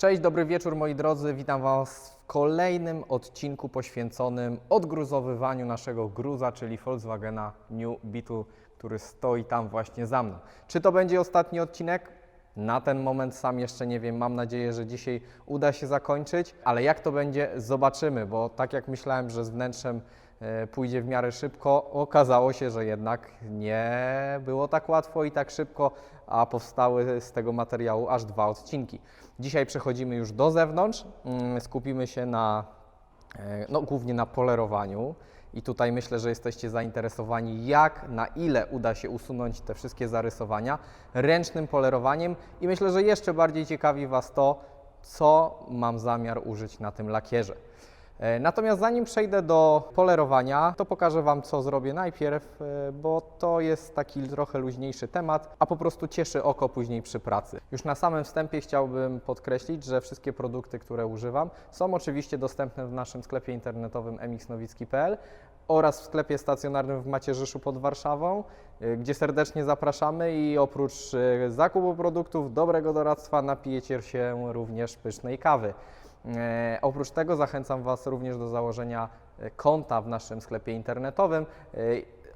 Cześć, dobry wieczór moi drodzy. Witam Was w kolejnym odcinku poświęconym odgruzowywaniu naszego gruza, czyli Volkswagena New Beetle, który stoi tam właśnie za mną. Czy to będzie ostatni odcinek? Na ten moment sam jeszcze nie wiem. Mam nadzieję, że dzisiaj uda się zakończyć, ale jak to będzie, zobaczymy, bo tak jak myślałem, że z wnętrzem pójdzie w miarę szybko, okazało się, że jednak nie było tak łatwo i tak szybko, a powstały z tego materiału aż dwa odcinki. Dzisiaj przechodzimy już do zewnątrz, mm, skupimy się na, e, no głównie na polerowaniu. I tutaj myślę, że jesteście zainteresowani, jak, na ile uda się usunąć te wszystkie zarysowania ręcznym polerowaniem. I myślę, że jeszcze bardziej ciekawi Was to, co mam zamiar użyć na tym lakierze. E, Natomiast zanim przejdę do polerowania, to pokażę Wam, co zrobię najpierw, e, bo to jest taki trochę luźniejszy temat, a po prostu cieszy oko później przy pracy. Już na samym wstępie chciałbym podkreślić, że wszystkie produkty, które używam, są oczywiście dostępne w naszym sklepie internetowym mxnowicki.pl oraz w sklepie stacjonarnym w Macierzyszu pod Warszawą, y, gdzie serdecznie zapraszamy i oprócz zakupu produktów, dobrego doradztwa napijecie się również pysznej kawy. E, oprócz tego zachęcam Was również do założenia e, konta w naszym sklepie internetowym. E,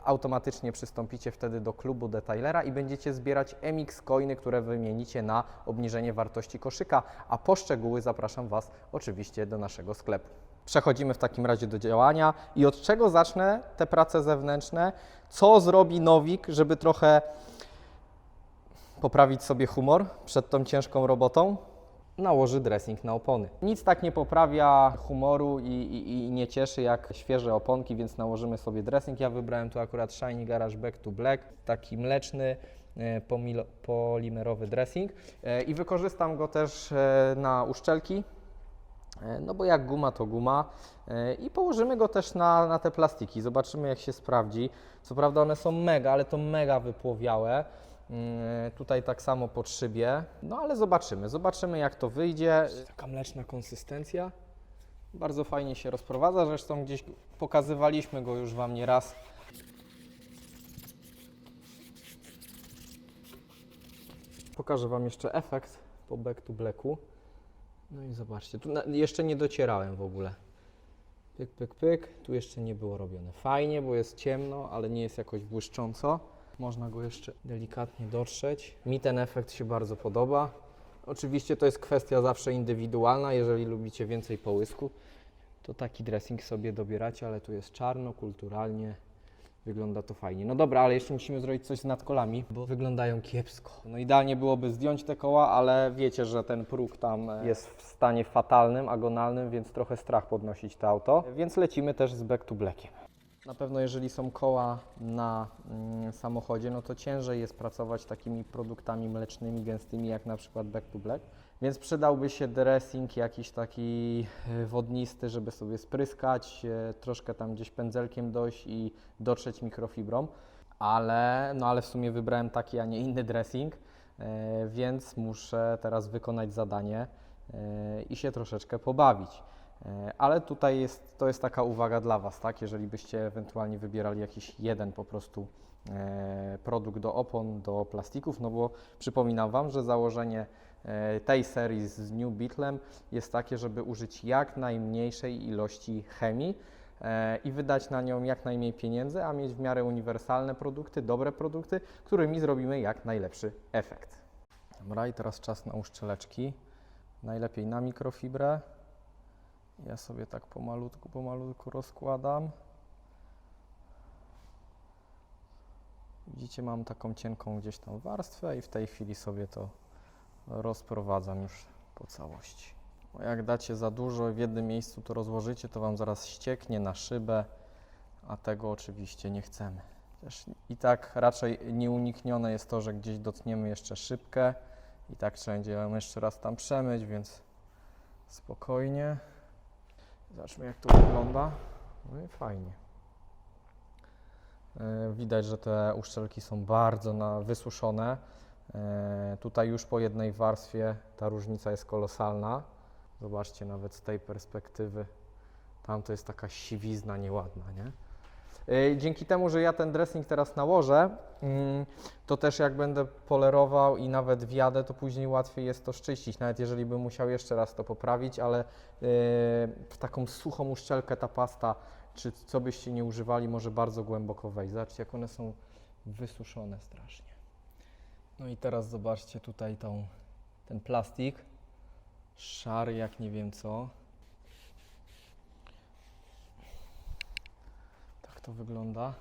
automatycznie przystąpicie wtedy do klubu detailera i będziecie zbierać MX coiny, które wymienicie na obniżenie wartości koszyka, a po szczegóły zapraszam Was oczywiście do naszego sklepu. Przechodzimy w takim razie do działania i od czego zacznę te prace zewnętrzne? Co zrobi Nowik, żeby trochę poprawić sobie humor przed tą ciężką robotą? Nałoży dressing na opony. Nic tak nie poprawia humoru i, i, i nie cieszy jak świeże oponki, więc nałożymy sobie dressing. Ja wybrałem tu akurat Shiny Garage Back to Black, taki mleczny, e, polimerowy dressing E, i wykorzystam go też e, na uszczelki, No bo jak guma to guma i położymy go też na, na te plastiki. Zobaczymy jak się sprawdzi. Co prawda one są mega, ale to mega wypłowiałe. Mm, Tutaj tak samo pod szybie. No ale zobaczymy. Zobaczymy jak to wyjdzie. Taka mleczna konsystencja. Bardzo fajnie się rozprowadza. Zresztą gdzieś pokazywaliśmy go już Wam nieraz. Pokażę Wam jeszcze efekt po back to blacku. No i zobaczcie, tu jeszcze nie docierałem w ogóle. Pyk, pyk, pyk. Tu jeszcze nie było robione. Fajnie, bo jest ciemno, ale nie jest jakoś błyszcząco. Można go jeszcze delikatnie dotrzeć. Mi ten efekt się bardzo podoba. Oczywiście to jest kwestia zawsze indywidualna. Jeżeli lubicie więcej połysku, to taki dressing sobie dobieracie, ale tu jest czarno, kulturalnie. Wygląda to fajnie. No dobra, ale jeszcze musimy zrobić coś z nadkolami, bo wyglądają kiepsko. No idealnie byłoby zdjąć te koła, ale wiecie, że ten próg tam e, jest w stanie fatalnym, agonalnym, więc trochę strach podnosić to auto. Więc lecimy też z back to blackiem. Na pewno jeżeli są koła na mm, samochodzie, no to ciężej jest pracować takimi produktami mlecznymi, gęstymi, jak na przykład back to black. Więc przydałby się dressing jakiś taki e, wodnisty, żeby sobie spryskać, e, troszkę tam gdzieś pędzelkiem dojść i dotrzeć mikrofibrą. Ale, no ale w sumie wybrałem taki, a nie inny dressing, e, więc muszę teraz wykonać zadanie i się troszeczkę pobawić. E, Ale tutaj jest, to jest taka uwaga dla Was, tak? Jeżeli byście ewentualnie wybierali jakiś jeden po prostu e, produkt do opon, do plastików, no bo przypominam Wam, że założenie e, tej serii z New Beetlem jest takie, żeby użyć jak najmniejszej ilości chemii i wydać na nią jak najmniej pieniędzy, a mieć w miarę uniwersalne produkty, dobre produkty, którymi zrobimy jak najlepszy efekt. Dobra, i teraz czas na uszczeleczki. Najlepiej na mikrofibrę. Ja sobie tak pomalutku, pomalutku rozkładam. Widzicie, mam taką cienką gdzieś tam warstwę i w tej chwili sobie to rozprowadzam już po całości. Jak dacie za dużo w jednym miejscu to rozłożycie, to Wam zaraz ścieknie na szybę, a tego oczywiście nie chcemy. Też I tak raczej nieuniknione jest to, że gdzieś dotkniemy jeszcze szybkę i tak trzeba będzie ją jeszcze raz tam przemyć, więc spokojnie. Zobaczmy jak to wygląda. No i fajnie. E, Widać, że te uszczelki są bardzo na, wysuszone. E, Tutaj już po jednej warstwie ta różnica jest kolosalna. Zobaczcie nawet z tej perspektywy. Tam to jest taka siwizna nieładna, nie? Yy, Dzięki temu, że ja ten dressing teraz nałożę, mm, to też jak będę polerował i nawet wjadę, to później łatwiej jest to szczyścić, nawet jeżeli bym musiał jeszcze raz to poprawić, ale yy, w taką suchą uszczelkę ta pasta, czy co byście nie używali, może bardzo głęboko wejść. Zobaczcie, jak one są wysuszone strasznie. No i teraz zobaczcie tutaj tą, ten plastik, szary jak nie wiem co. to wygląda.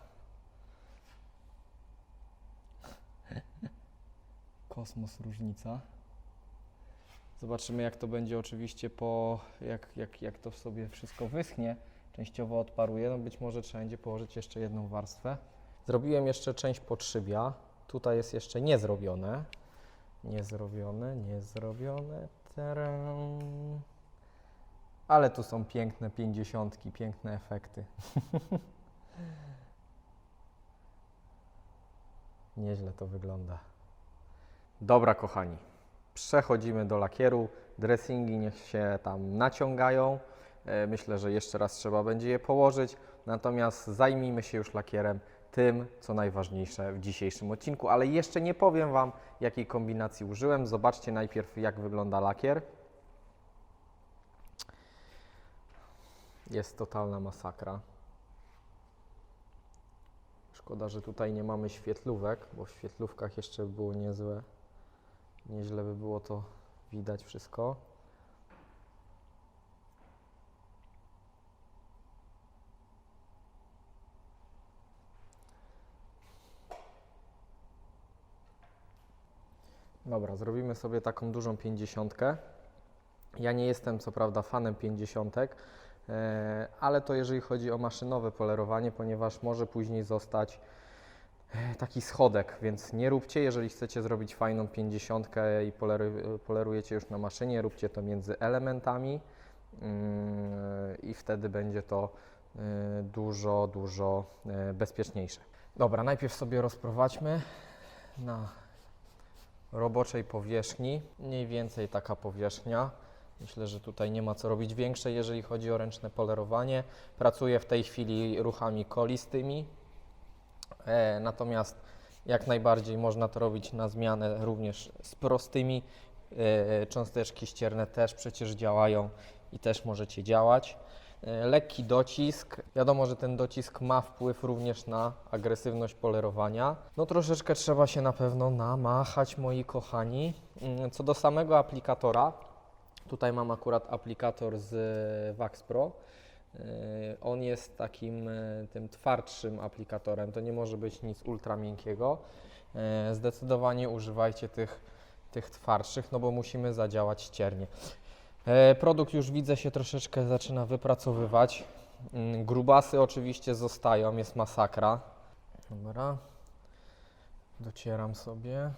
Kosmos różnica. Zobaczymy jak to będzie oczywiście po, jak, jak, jak to sobie wszystko wyschnie, częściowo odparuje, no być może trzeba będzie położyć jeszcze jedną warstwę. Zrobiłem jeszcze część podszybia, tutaj jest jeszcze niezrobione. Niezrobione, niezrobione. Tadam. Ale tu są piękne pięćdziesiątki, piękne efekty. Nieźle to wygląda. Dobra, kochani. Przechodzimy do lakieru. Dressingi niech się tam naciągają. E, Myślę, że jeszcze raz trzeba będzie je położyć. Natomiast zajmijmy się już lakierem, tym, co najważniejsze w dzisiejszym odcinku. Ale jeszcze nie powiem Wam, jakiej kombinacji użyłem. Zobaczcie najpierw, jak wygląda lakier. Jest totalna masakra. Szkoda, że tutaj nie mamy świetlówek, bo w świetlówkach jeszcze by było niezłe. Nieźle by było to widać wszystko. Dobra, zrobimy sobie taką dużą pięćdziesiątkę. Ja nie jestem co prawda fanem pięćdziesiątek, ale to jeżeli chodzi o maszynowe polerowanie, ponieważ może później zostać e, taki schodek, więc nie róbcie, jeżeli chcecie zrobić fajną pięćdziesiątkę i poleru- polerujecie już na maszynie, róbcie to między elementami mm, i wtedy będzie to e, dużo, dużo e, bezpieczniejsze. Dobra, najpierw sobie rozprowadźmy na roboczej powierzchni, mniej więcej taka powierzchnia. Myślę, że tutaj nie ma co robić większe, jeżeli chodzi o ręczne polerowanie. Pracuję w tej chwili ruchami kolistymi, e, natomiast jak najbardziej można to robić na zmianę również z prostymi. E, cząsteczki ścierne też przecież działają i też możecie działać. E, Lekki docisk. Wiadomo, że ten docisk ma wpływ również na agresywność polerowania. No troszeczkę trzeba się na pewno namachać, moi kochani. Mm, Co do samego aplikatora, tutaj mam akurat aplikator z e, Wax Pro. E, On jest takim e, tym twardszym aplikatorem, to nie może być nic ultra miękkiego. E, Zdecydowanie używajcie tych, tych twardszych, no bo musimy zadziałać ściernie. E, Produkt już widzę się troszeczkę zaczyna wypracowywać. Mm, Grubasy oczywiście zostają, jest masakra. Dobra. Docieram sobie.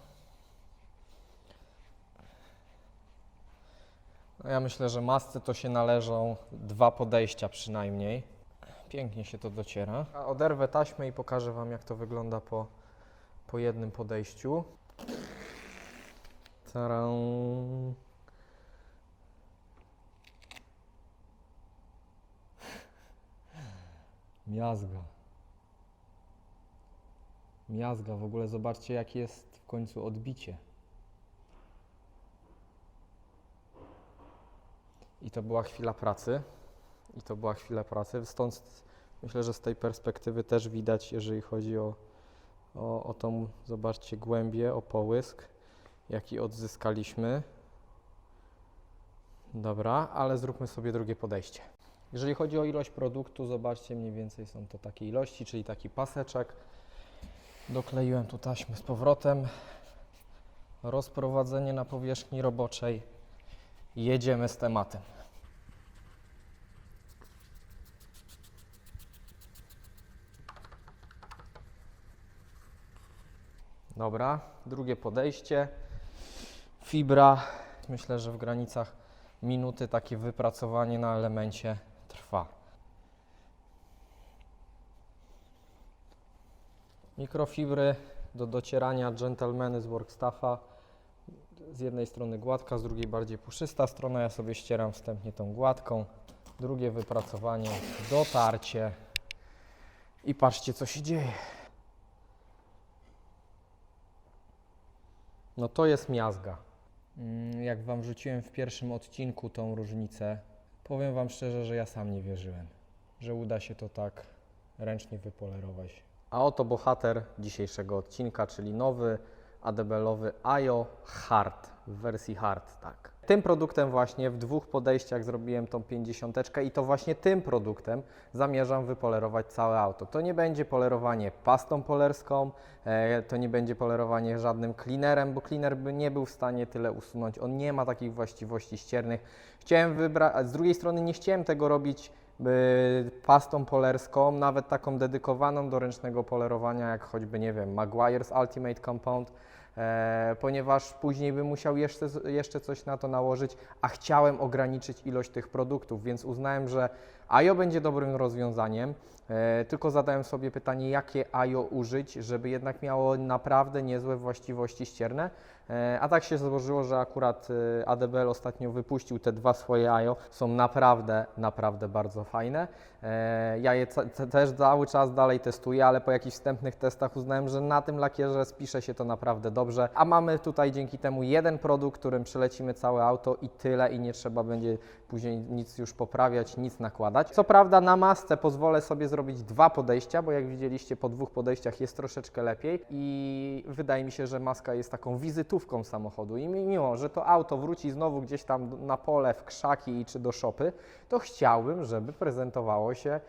Ja myślę, że masce to się należą dwa podejścia przynajmniej. Pięknie się to dociera. A oderwę taśmę i pokażę Wam, jak to wygląda po, po jednym podejściu. Miazga. Miazga. W ogóle zobaczcie, jakie jest w końcu odbicie. I to była chwila pracy. I to była chwila pracy. Stąd myślę, że z tej perspektywy też widać, jeżeli chodzi o, o, o tą, zobaczcie, głębię, o połysk, jaki odzyskaliśmy. Dobra, ale zróbmy sobie drugie podejście. Jeżeli chodzi o ilość produktu, zobaczcie, mniej więcej są to takie ilości, czyli taki paseczek. Dokleiłem tu taśmę z powrotem. Rozprowadzenie na powierzchni roboczej. Jedziemy z tematem. Dobra, drugie podejście. Fibra, myślę, że w granicach minuty takie wypracowanie na elemencie trwa. Mikrofibry do docierania Gentlemany z Workstaffa. Z jednej strony gładka, z drugiej bardziej puszysta strona. Ja sobie ścieram wstępnie tą gładką. Drugie wypracowanie, dotarcie I patrzcie, co się dzieje. No to jest miazga. Mm, Jak Wam wrzuciłem w pierwszym odcinku tą różnicę, powiem Wam szczerze, że ja sam nie wierzyłem, że uda się to tak ręcznie wypolerować. A oto bohater dzisiejszego odcinka, czyli nowy ADB-owy IO Hard w wersji Hard, tak. Tym produktem właśnie w dwóch podejściach zrobiłem tą 50 i to właśnie tym produktem zamierzam wypolerować całe auto. To nie będzie polerowanie pastą polerską, e, to nie będzie polerowanie żadnym cleanerem, bo cleaner by nie był w stanie tyle usunąć. On nie ma takich właściwości ściernych. Chciałem wybrać, z drugiej strony nie chciałem tego robić pastą polerską, nawet taką dedykowaną do ręcznego polerowania, jak choćby, nie wiem, Maguire's Ultimate Compound, ponieważ później bym musiał jeszcze, jeszcze coś na to nałożyć, a chciałem ograniczyć ilość tych produktów, więc uznałem, że AJO będzie dobrym rozwiązaniem, e, tylko zadałem sobie pytanie, jakie AJO użyć, żeby jednak miało naprawdę niezłe właściwości ścierne, e, a tak się złożyło, że akurat e, ADBL ostatnio wypuścił te dwa swoje AJO, są naprawdę, naprawdę bardzo fajne. Ja je też cały czas dalej testuję, ale po jakichś wstępnych testach uznałem, że na tym lakierze spisze się to naprawdę dobrze. A mamy tutaj dzięki temu jeden produkt, którym przelecimy całe auto i tyle, i nie trzeba będzie później nic już poprawiać, nic nakładać. Co prawda na masce pozwolę sobie zrobić dwa podejścia, bo jak widzieliście po dwóch podejściach jest troszeczkę lepiej i wydaje mi się, że maska jest taką wizytówką samochodu i mimo, że to auto wróci znowu gdzieś tam na pole, w krzaki czy do szopy, to chciałbym, żeby prezentowało się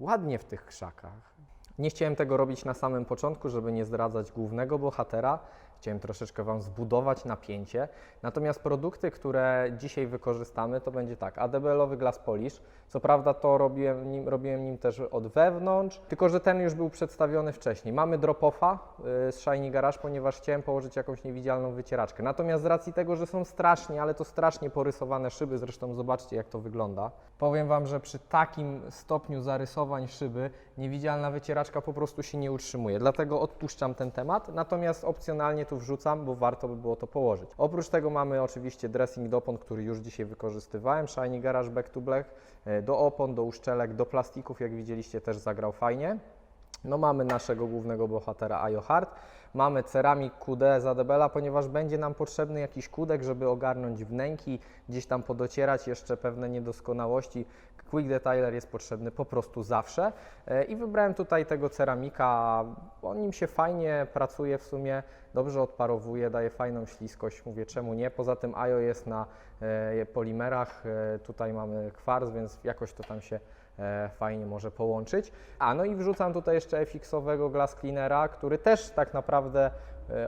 ładnie w tych krzakach. Nie chciałem tego robić na samym początku, żeby nie zdradzać głównego bohatera. Chciałem troszeczkę Wam zbudować napięcie. Natomiast produkty, które dzisiaj wykorzystamy, to będzie tak, ADBL-owy Glass Polish. Co prawda to robiłem nim, robiłem nim też od wewnątrz, tylko że ten już był przedstawiony wcześniej. Mamy drop-offa y, z Shiny Garage, ponieważ chciałem położyć jakąś niewidzialną wycieraczkę. Natomiast z racji tego, że są strasznie, ale to strasznie porysowane szyby, zresztą zobaczcie jak to wygląda. Powiem Wam, że przy takim stopniu zarysowań szyby niewidzialna wycieraczka po prostu się nie utrzymuje. Dlatego odpuszczam ten temat, natomiast opcjonalnie tu wrzucam, bo warto by było to położyć. Oprócz tego mamy oczywiście dressing do opon, który już dzisiaj wykorzystywałem, Shiny Garage Back to Black, e, do opon, do uszczelek, do plastików, jak widzieliście też zagrał fajnie. No mamy naszego głównego bohatera Ayo Hard, mamy ceramik QD z Adebela, ponieważ będzie nam potrzebny jakiś kudek, żeby ogarnąć wnęki, gdzieś tam podocierać jeszcze pewne niedoskonałości. Quick Detailer jest potrzebny po prostu zawsze E, i wybrałem tutaj tego ceramika, on nim się fajnie pracuje w sumie, dobrze odparowuje, daje fajną śliskość, mówię czemu nie. Poza tym Ayo jest na e, polimerach, e, tutaj mamy kwarc, więc jakoś to tam się fajnie może połączyć. A no i wrzucam tutaj jeszcze FX-owego Glass Cleanera, który też tak naprawdę,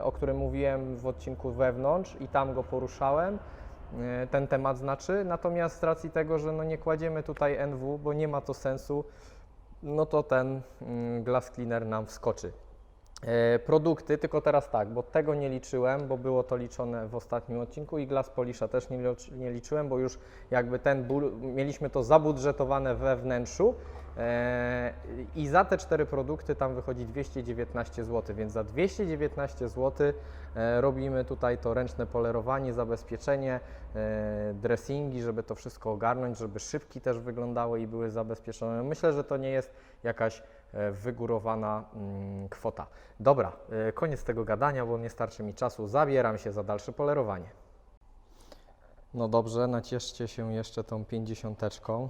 o którym mówiłem w odcinku wewnątrz i tam go poruszałem, ten temat znaczy. Natomiast z racji tego, że no nie kładziemy tutaj NW, bo nie ma to sensu, no to ten mm, Glass Cleaner nam wskoczy. E, produkty, tylko teraz tak, bo tego nie liczyłem, bo było to liczone w ostatnim odcinku i Glass Polisha też nie, licz- nie liczyłem, bo już jakby ten ból, mieliśmy to zabudżetowane we wnętrzu e, i za te cztery produkty tam wychodzi 219 zł, więc za 219 zł e, robimy tutaj to ręczne polerowanie, zabezpieczenie, e, dressingi, żeby to wszystko ogarnąć, żeby szybki też wyglądały i były zabezpieczone. Myślę, że to nie jest jakaś e, wygórowana mm, kwota. Dobra, e, koniec tego gadania, bo nie starczy mi czasu. Zabieram się za dalsze polerowanie. No dobrze, nacieszcie się jeszcze tą pięćdziesiąteczką.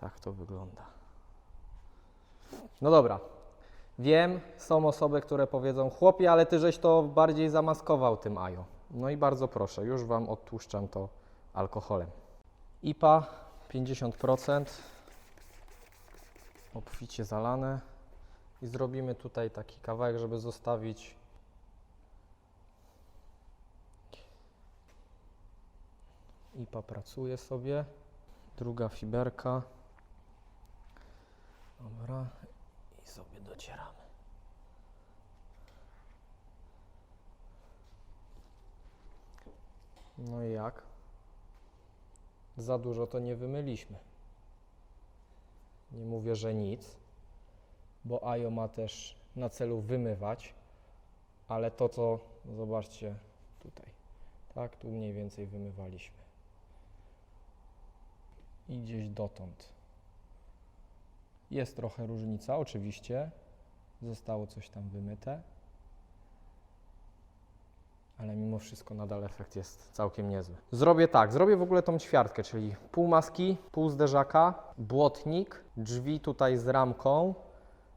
Tak to wygląda. No dobra. Wiem, są osoby, które powiedzą, chłopie, ale ty żeś to bardziej zamaskował tym ajo. No i bardzo proszę, już Wam odtłuszczam to alkoholem. IPA 50%, obficie zalane i zrobimy tutaj taki kawałek, żeby zostawić IPA pracuje sobie, druga fiberka. Dobra, i sobie docieramy. No i jak? Za dużo to nie wymyliśmy. Nie mówię, że nic, bo AJO ma też na celu wymywać, ale to co, zobaczcie tutaj, tak, tu mniej więcej wymywaliśmy. I gdzieś dotąd. Jest trochę różnica, oczywiście. Zostało coś tam wymyte. Ale mimo wszystko nadal efekt jest całkiem niezły. Zrobię tak, zrobię w ogóle tą ćwiartkę, czyli pół maski, pół zderzaka, błotnik, drzwi tutaj z ramką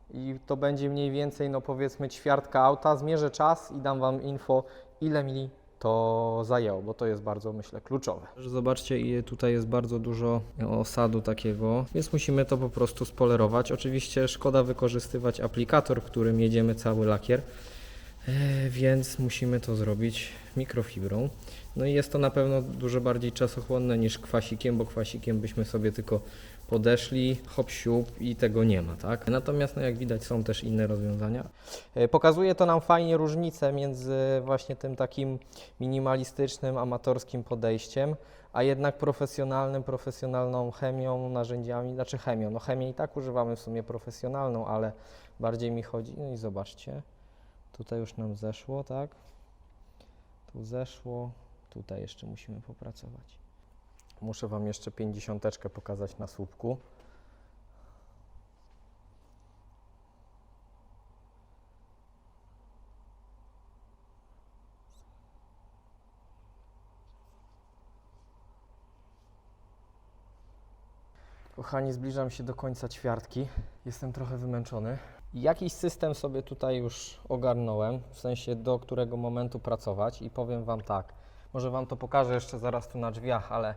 i to będzie mniej więcej, no powiedzmy, ćwiartka auta. Zmierzę czas i dam Wam info, ile mi to zajęło, bo to jest bardzo, myślę, kluczowe. Zobaczcie, tutaj jest bardzo dużo osadu takiego, więc musimy to po prostu spolerować. Oczywiście szkoda wykorzystywać aplikator, którym jedziemy cały lakier, więc musimy to zrobić mikrofibrą. No i jest to na pewno dużo bardziej czasochłonne niż kwasikiem, bo kwasikiem byśmy sobie tylko podeszli, hop siup i tego nie ma, tak? Natomiast no jak widać są też inne rozwiązania. E, Pokazuje to nam fajnie różnicę między właśnie tym takim minimalistycznym, amatorskim podejściem, a jednak profesjonalnym, profesjonalną chemią, narzędziami, znaczy chemią. No chemię i tak używamy w sumie profesjonalną, ale bardziej mi chodzi, no i zobaczcie, tutaj już nam zeszło, tak? Tu zeszło, tutaj jeszcze musimy popracować. Muszę Wam jeszcze pięćdziesiąteczkę pokazać na słupku. Kochani, zbliżam się do końca ćwiartki. Jestem trochę wymęczony. Jakiś system sobie tutaj już ogarnąłem, w sensie do którego momentu pracować i powiem Wam tak. Może Wam to pokażę jeszcze zaraz tu na drzwiach, ale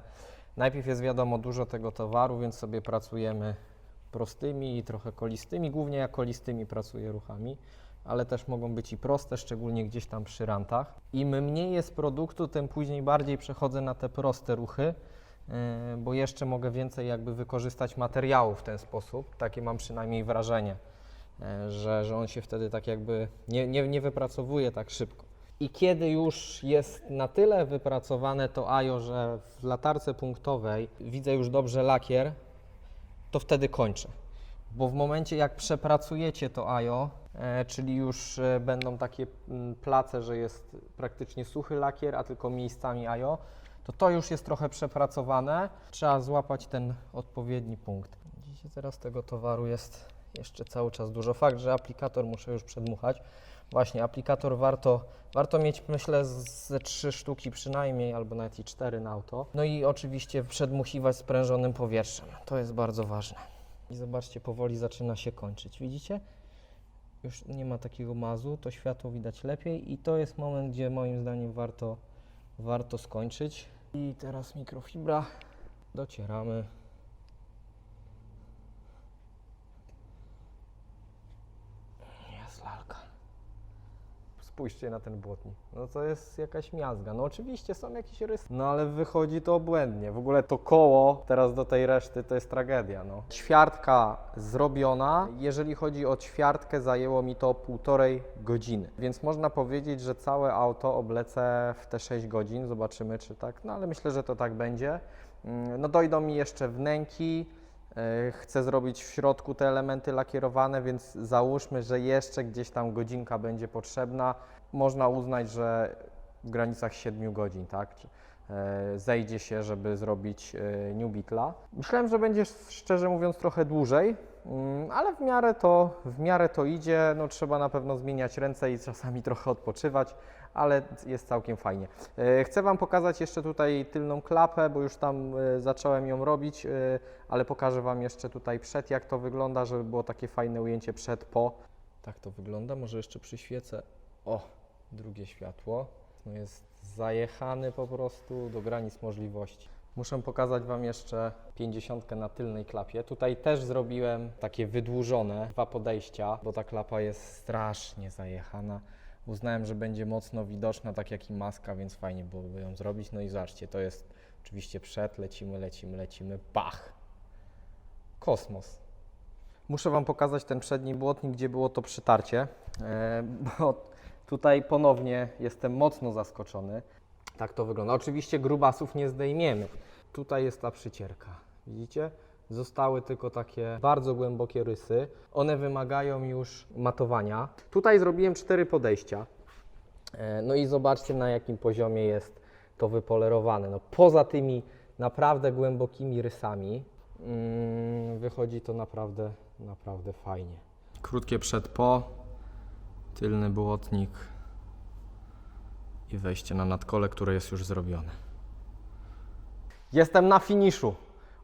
najpierw jest wiadomo dużo tego towaru, więc sobie pracujemy prostymi i trochę kolistymi. Głównie ja kolistymi pracuję ruchami, ale też mogą być i proste, szczególnie gdzieś tam przy rantach. Im mniej jest produktu, tym później bardziej przechodzę na te proste ruchy, yy, bo jeszcze mogę więcej jakby wykorzystać materiału w ten sposób. Takie mam przynajmniej wrażenie, że, że on się wtedy tak jakby nie, nie, nie wypracowuje tak szybko. I kiedy już jest na tyle wypracowane to AJO, że w latarce punktowej widzę już dobrze lakier, to wtedy kończę. Bo w momencie jak przepracujecie to AJO, e, czyli już e, będą takie mm, place, że jest praktycznie suchy lakier, a tylko miejscami AJO, to to już jest trochę przepracowane. Trzeba złapać ten odpowiedni punkt. Widzicie, teraz tego towaru jest jeszcze cały czas dużo. Fakt, że aplikator muszę już przedmuchać. Właśnie, aplikator warto, warto mieć, myślę, ze trzy sztuki przynajmniej, albo nawet i cztery na auto. No i oczywiście przedmuchiwać sprężonym powietrzem. To jest bardzo ważne. I zobaczcie, powoli zaczyna się kończyć. Widzicie? Już nie ma takiego mazu, to światło widać lepiej i to jest moment, gdzie moim zdaniem warto, warto skończyć. I teraz mikrofibra. Docieramy. Jest lalka. Spójrzcie na ten błotnik. No to jest jakaś miazga. No oczywiście są jakieś rysy. No ale wychodzi to obłędnie. W ogóle to koło teraz do tej reszty to jest tragedia. No. Ćwiartka zrobiona. Jeżeli chodzi o ćwiartkę zajęło mi to półtorej godziny. Więc można powiedzieć, że całe auto oblecę w te 6 godzin. Zobaczymy czy tak. No ale myślę, że to tak będzie. Mm, No dojdą mi jeszcze wnęki. E, Chcę zrobić w środku te elementy lakierowane, więc załóżmy, że jeszcze gdzieś tam godzinka będzie potrzebna. Można uznać, że w granicach 7 godzin, tak? E, Zejdzie się, żeby zrobić e, New Beetla. Myślałem, że będzie szczerze mówiąc trochę dłużej, mm, ale w miarę to, w miarę to idzie. No, trzeba na pewno zmieniać ręce i czasami trochę odpoczywać, ale jest całkiem fajnie. E, Chcę Wam pokazać jeszcze tutaj tylną klapę, bo już tam e, zacząłem ją robić, e, ale pokażę Wam jeszcze tutaj przed, jak to wygląda, żeby było takie fajne ujęcie przed, po. Tak to wygląda, może jeszcze przyświecę. O, drugie światło. No jest zajechany po prostu do granic możliwości. Muszę pokazać Wam jeszcze 50 na tylnej klapie. Tutaj też zrobiłem takie wydłużone dwa podejścia, bo ta klapa jest strasznie zajechana. Uznałem, że będzie mocno widoczna, tak jak i maska, więc fajnie byłoby ją zrobić. No i zobaczcie, to jest oczywiście przed, lecimy, lecimy, lecimy, pach! Kosmos. Muszę Wam pokazać ten przedni błotnik, gdzie było to przytarcie, e, bo tutaj ponownie jestem mocno zaskoczony. Tak to wygląda. Oczywiście grubasów nie zdejmiemy. Tutaj jest ta przycierka. Widzicie? Zostały tylko takie bardzo głębokie rysy. One wymagają już matowania. Tutaj zrobiłem cztery podejścia. E, No i zobaczcie na jakim poziomie jest to wypolerowane. No, poza tymi naprawdę głębokimi rysami, mm, wychodzi to naprawdę, naprawdę fajnie. Krótkie przed po, tylny błotnik i wejście na nadkole, które jest już zrobione. Jestem na finiszu.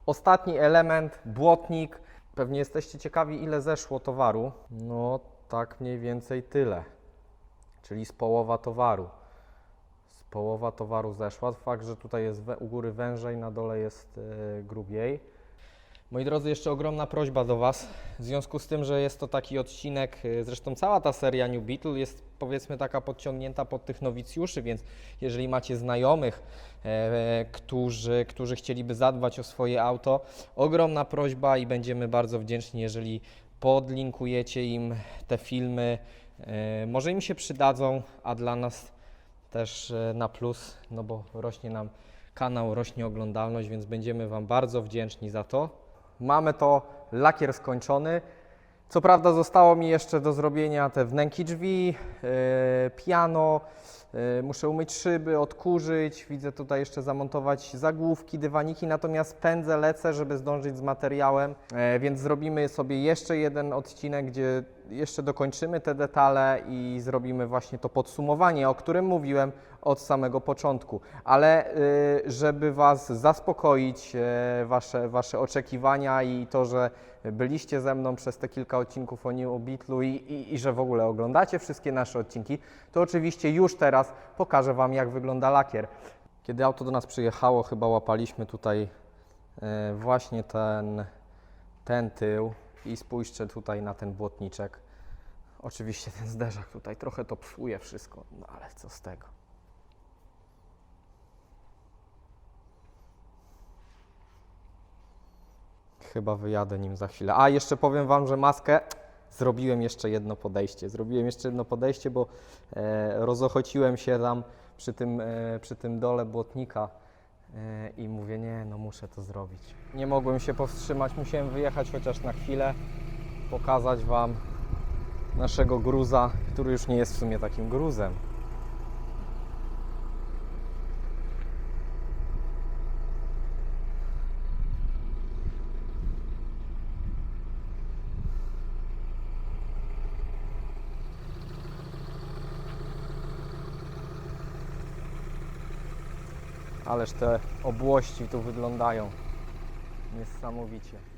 Ostatni element, błotnik. Pewnie jesteście ciekawi, ile zeszło towaru. No, tak mniej więcej tyle. Czyli z połowa towaru. Z połowa towaru zeszła. Fakt, że tutaj jest u góry wężej, na dole jest e, grubiej. Moi drodzy, jeszcze ogromna prośba do Was. W związku z tym, że jest to taki odcinek, e, zresztą cała ta seria New Beetle jest powiedzmy taka podciągnięta pod tych nowicjuszy, więc jeżeli macie znajomych, którzy, którzy chcieliby zadbać o swoje auto, ogromna prośba i będziemy bardzo wdzięczni, jeżeli podlinkujecie im te filmy. E, może im się przydadzą, a dla nas też e, na plus, no bo rośnie nam kanał, rośnie oglądalność, więc będziemy Wam bardzo wdzięczni za to. Mamy to, lakier skończony. Co prawda zostało mi jeszcze do zrobienia te wnęki drzwi, e, piano, e, muszę umyć szyby, odkurzyć, widzę tutaj jeszcze zamontować zagłówki, dywaniki, natomiast pędzę, lecę, żeby zdążyć z materiałem, e, więc zrobimy sobie jeszcze jeden odcinek, gdzie jeszcze dokończymy te detale i zrobimy właśnie to podsumowanie, o którym mówiłem od samego początku. Ale y, żeby Was zaspokoić, e, wasze, wasze oczekiwania i to, że byliście ze mną przez te kilka odcinków o New Beatlu i, i, i że w ogóle oglądacie wszystkie nasze odcinki, to oczywiście już teraz pokażę Wam, jak wygląda lakier. Kiedy auto do nas przyjechało, chyba łapaliśmy tutaj e, właśnie ten, ten tył i spójrzcie tutaj na ten błotniczek. Oczywiście ten zderzak tutaj trochę to psuje wszystko, no ale co z tego. Chyba wyjadę nim za chwilę. A jeszcze powiem Wam, że maskę zrobiłem jeszcze jedno podejście. Zrobiłem jeszcze jedno podejście, bo e, rozochociłem się tam przy tym, e, przy tym dole błotnika i mówię, nie, no muszę to zrobić. Nie mogłem się powstrzymać, musiałem wyjechać chociaż na chwilę, pokazać Wam naszego gruza, który już nie jest w sumie takim gruzem. Ależ te obłości tu wyglądają niesamowicie.